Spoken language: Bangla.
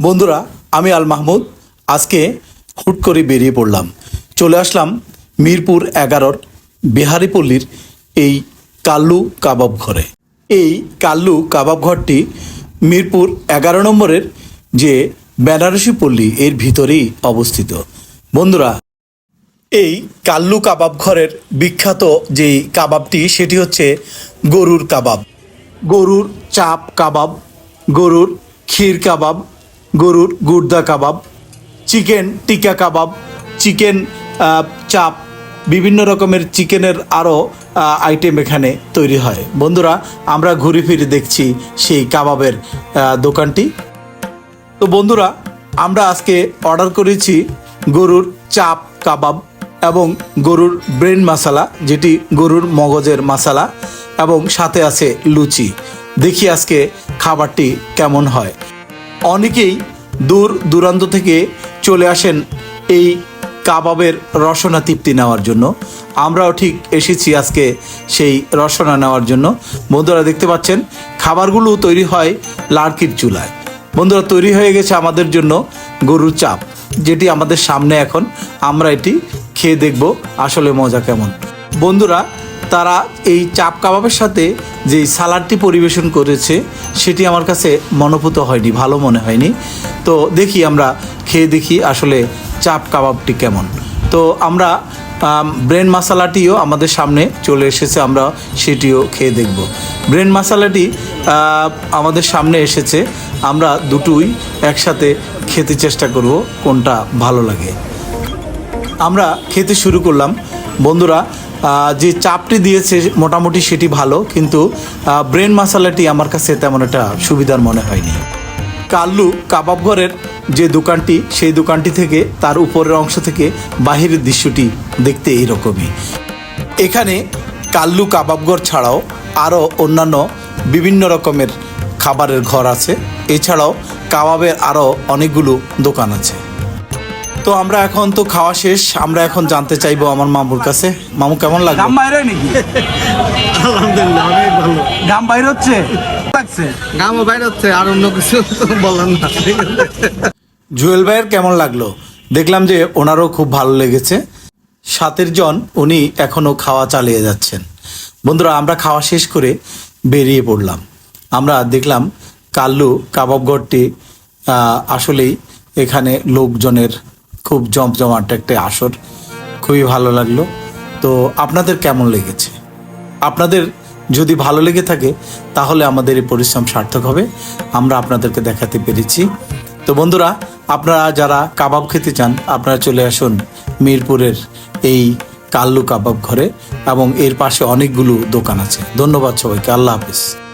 বন্ধুরা, আমি আল মাহমুদ। আজকে হুট করে বেরিয়ে পড়লাম। চলে আসলাম মিরপুর এগারোর বিহারিপল্লীর এই কাল্লু কাবাব ঘরে। এই কাল্লু কাবাব ঘরটি মিরপুর এগারো নম্বরের যে বেনারসি পল্লী, এর ভিতরেই অবস্থিত। বন্ধুরা, এই কাল্লু কাবাব ঘরের বিখ্যাত যেই কাবাবটি, সেটি হচ্ছে গরুর কাবাব। গরুর চাপ কাবাব, গরুর ক্ষীর কাবাব গরুর গুর্দা কাবাব, চিকেন টিকা কাবাব, চিকেন চাপ, বিভিন্ন রকমের চিকেনের আরও আইটেম এখানে তৈরি হয়। বন্ধুরা, আমরা ঘুরে ফিরে দেখছি সেই কাবাবের দোকানটি। তো বন্ধুরা, আমরা আজকে অর্ডার করেছি গরুর চাপ কাবাব এবং গরুর ব্রেন মশালা যেটি গরুর মগজের মশালা এবং সাথে আছে লুচি। দেখি আজকে খাবারটি কেমন হয়। অনেকেই দূর দূরান্ত থেকে চলে আসেন এই কাবাবের রসনা তৃপ্তি নেওয়ার জন্য। আমরাও ঠিক এসেছি আজকে সেই রসনা নেওয়ার জন্য। বন্ধুরা দেখতে পাচ্ছেন, খাবারগুলো তৈরি হয় লাড়কির চুলায়। বন্ধুরা, তৈরি হয়ে গেছে আমাদের জন্য গরুর চাপ, যেটি আমাদের সামনে এখন। আমরা এটি খেয়ে দেখব আসলে মজা কেমন। বন্ধুরা তারা এই চাপ কাবাবের সাথে যে সালাডটি পরিবেশন করেছে, সেটি আমার কাছে মনোভূত হয়নি, ভালো মনে হয়নি। তো দেখি আমরা, খেয়ে দেখি আসলে চাপ কাবাবটি কেমন। তো আমরা ব্রেন মশালাটিও আমাদের সামনে চলে এসেছে, আমরা সেটিও খেয়ে দেখব। ব্রেন মশালাটি আমাদের সামনে এসেছে, আমরা দুটোই একসাথে খেতে চেষ্টা করব, কোনটা ভালো লাগে। আমরা খেতে শুরু করলাম। বন্ধুরা যে চাপটি দিয়েছে মোটামুটি সেটি ভালো, কিন্তু ব্রেন মশালাটি আমার কাছে তেমন একটা সুবিধার মনে হয়নি। কাল্লু কাবাব ঘরের যে দোকানটি, সেই দোকানটি থেকে তার উপরের অংশ থেকে বাহিরের দৃশ্যটি দেখতে এইরকমই। এখানে কাল্লু কাবাবঘর ছাড়াও আরও অন্যান্য বিভিন্ন রকমের খাবারের ঘর আছে। এছাড়াও কাবাবের আরও অনেকগুলো দোকান আছে। তো আমরা এখন তো খাওয়া শেষ আমরা এখন জানতে চাইব আমার মামুর কাছে। মামু কেমন লাগল? গাম বাইরে নাকি? আলহামদুলিল্লাহ অনেক ভালো। গাম বাইরে হচ্ছে? লাগছে। গামও বাইরে হচ্ছে আর অন্য কিছু বললাম না। জুয়েল ভাইয়ের কেমন লাগল? দেখলাম যে ওনারও খুব ভালো লেগেছে। সাতের জন উনি এখনও খাওয়া চালিয়ে যাচ্ছেন। বন্ধুরা আমরা খাওয়া শেষ করে বেরিয়ে পড়লাম। আমরা দেখলাম কাল্লু কাবাবঘরটি আহ, আসলেই এখানে লোকজনের খুব জমজমাট একটা আসর। খুবই ভালো লাগল। তো আপনাদের কেমন লেগেছে? আপনাদের যদি ভালো লেগে থাকে, তাহলে আমাদের এই পরিশ্রম সার্থক হবে। আমরা আপনাদেরকে দেখাতে পেরেছি। তো বন্ধুরা, আপনারা যারা কাবাব খেতে চান, আপনারা চলে আসুন মিরপুরের এই কাল্লু কাবাব ঘরে এবং এর পাশে অনেকগুলো দোকান আছে। ধন্যবাদ সবাইকে। আল্লাহ হাফিজ।